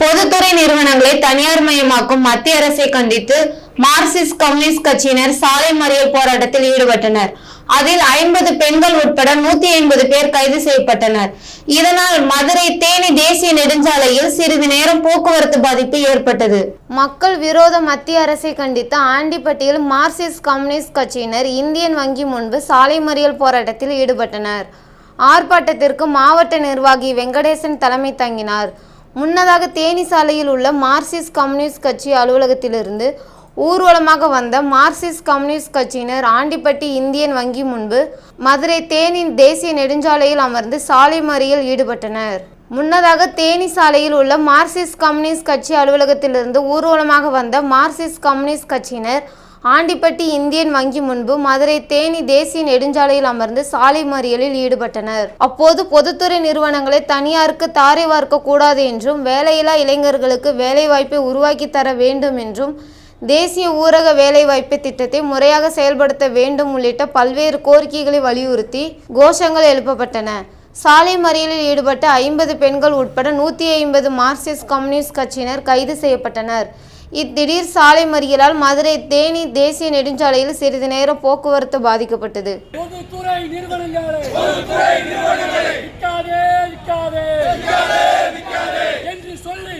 பொதுத்துறை நிறுவனங்களை தனியார் மயமாக்கும் மத்திய அரசை கண்டித்து மார்க்சிஸ்ட் கம்யூனிஸ்ட் கட்சியினர் சாலை மறியல் போராட்டத்தில் ஈடுபட்டனர். அதில் ஐம்பது பெண்கள் உட்பட நூத்தி ஐம்பது பேர் கைது செய்யப்பட்டனர். இதனால் மதுரை தேனி தேசிய நெடுஞ்சாலையில் சிறிது நேரம் போக்குவரத்து பாதிப்பு ஏற்பட்டது. மக்கள் விரோத மத்திய அரசை கண்டித்து ஆண்டிப்பட்டியில் மார்க்சிஸ்ட் கம்யூனிஸ்ட் கட்சியினர் இந்தியன் வங்கி முன்பு சாலை மறியல் போராட்டத்தில் ஈடுபட்டனர். ஆர்ப்பாட்டத்திற்கு மாவட்ட நிர்வாகி வெங்கடேசன் தலைமை தங்கினார். முன்னதாக தேனி சாலையில் உள்ள மார்க்சிஸ்ட் கம்யூனிஸ்ட் கட்சி அலுவலகத்திலிருந்து ஊர்வலமாக வந்த மார்க்சிஸ்ட் கம்யூனிஸ்ட் கட்சியினர் ஆண்டிப்பட்டி இந்தியன் வங்கி முன்பு மதுரை தேனி தேசிய நெடுஞ்சாலையில் அமர்ந்து சாலை மறியல் ஈடுபட்டனர். முன்னதாக தேனி சாலையில் உள்ள மார்க்சிஸ்ட் கம்யூனிஸ்ட் கட்சி அலுவலகத்திலிருந்து ஊர்வலமாக வந்த மார்க்சிஸ்ட் கம்யூனிஸ்ட் கட்சியினர் ஆண்டிப்பட்டி இந்தியன் வங்கி முன்பு மதுரை தேனி தேசிய நெடுஞ்சாலையில் அமர்ந்து சாலை மறியலில் ஈடுபட்டனர். அப்போது பொதுத்துறை நிறுவனங்களை தனியாருக்கு தாரை வார்க்க கூடாது என்றும் வேலையில்லா இளைஞர்களுக்கு வேலைவாய்ப்பை உருவாக்கி தர வேண்டும் என்றும் தேசிய ஊரக வேலைவாய்ப்பு திட்டத்தை முறையாக செயல்படுத்த வேண்டும் உள்ளிட்ட பல்வேறு கோரிக்கைகளை வலியுறுத்தி கோஷங்கள் எழுப்பப்பட்டன. சாலை மறியலில் ஈடுபட்ட ஐம்பது பெண்கள் உட்பட நூற்றி ஐம்பது மார்க்சிஸ்ட் கம்யூனிஸ்ட் கட்சியினர் கைது செய்யப்பட்டனர். இத்திடீர் சாலை மறியலால் மதுரை தேனி தேசிய நெடுஞ்சாலையில் சிறிது நேரம் போக்குவரத்து பாதிக்கப்பட்டது. என்று சொல்லி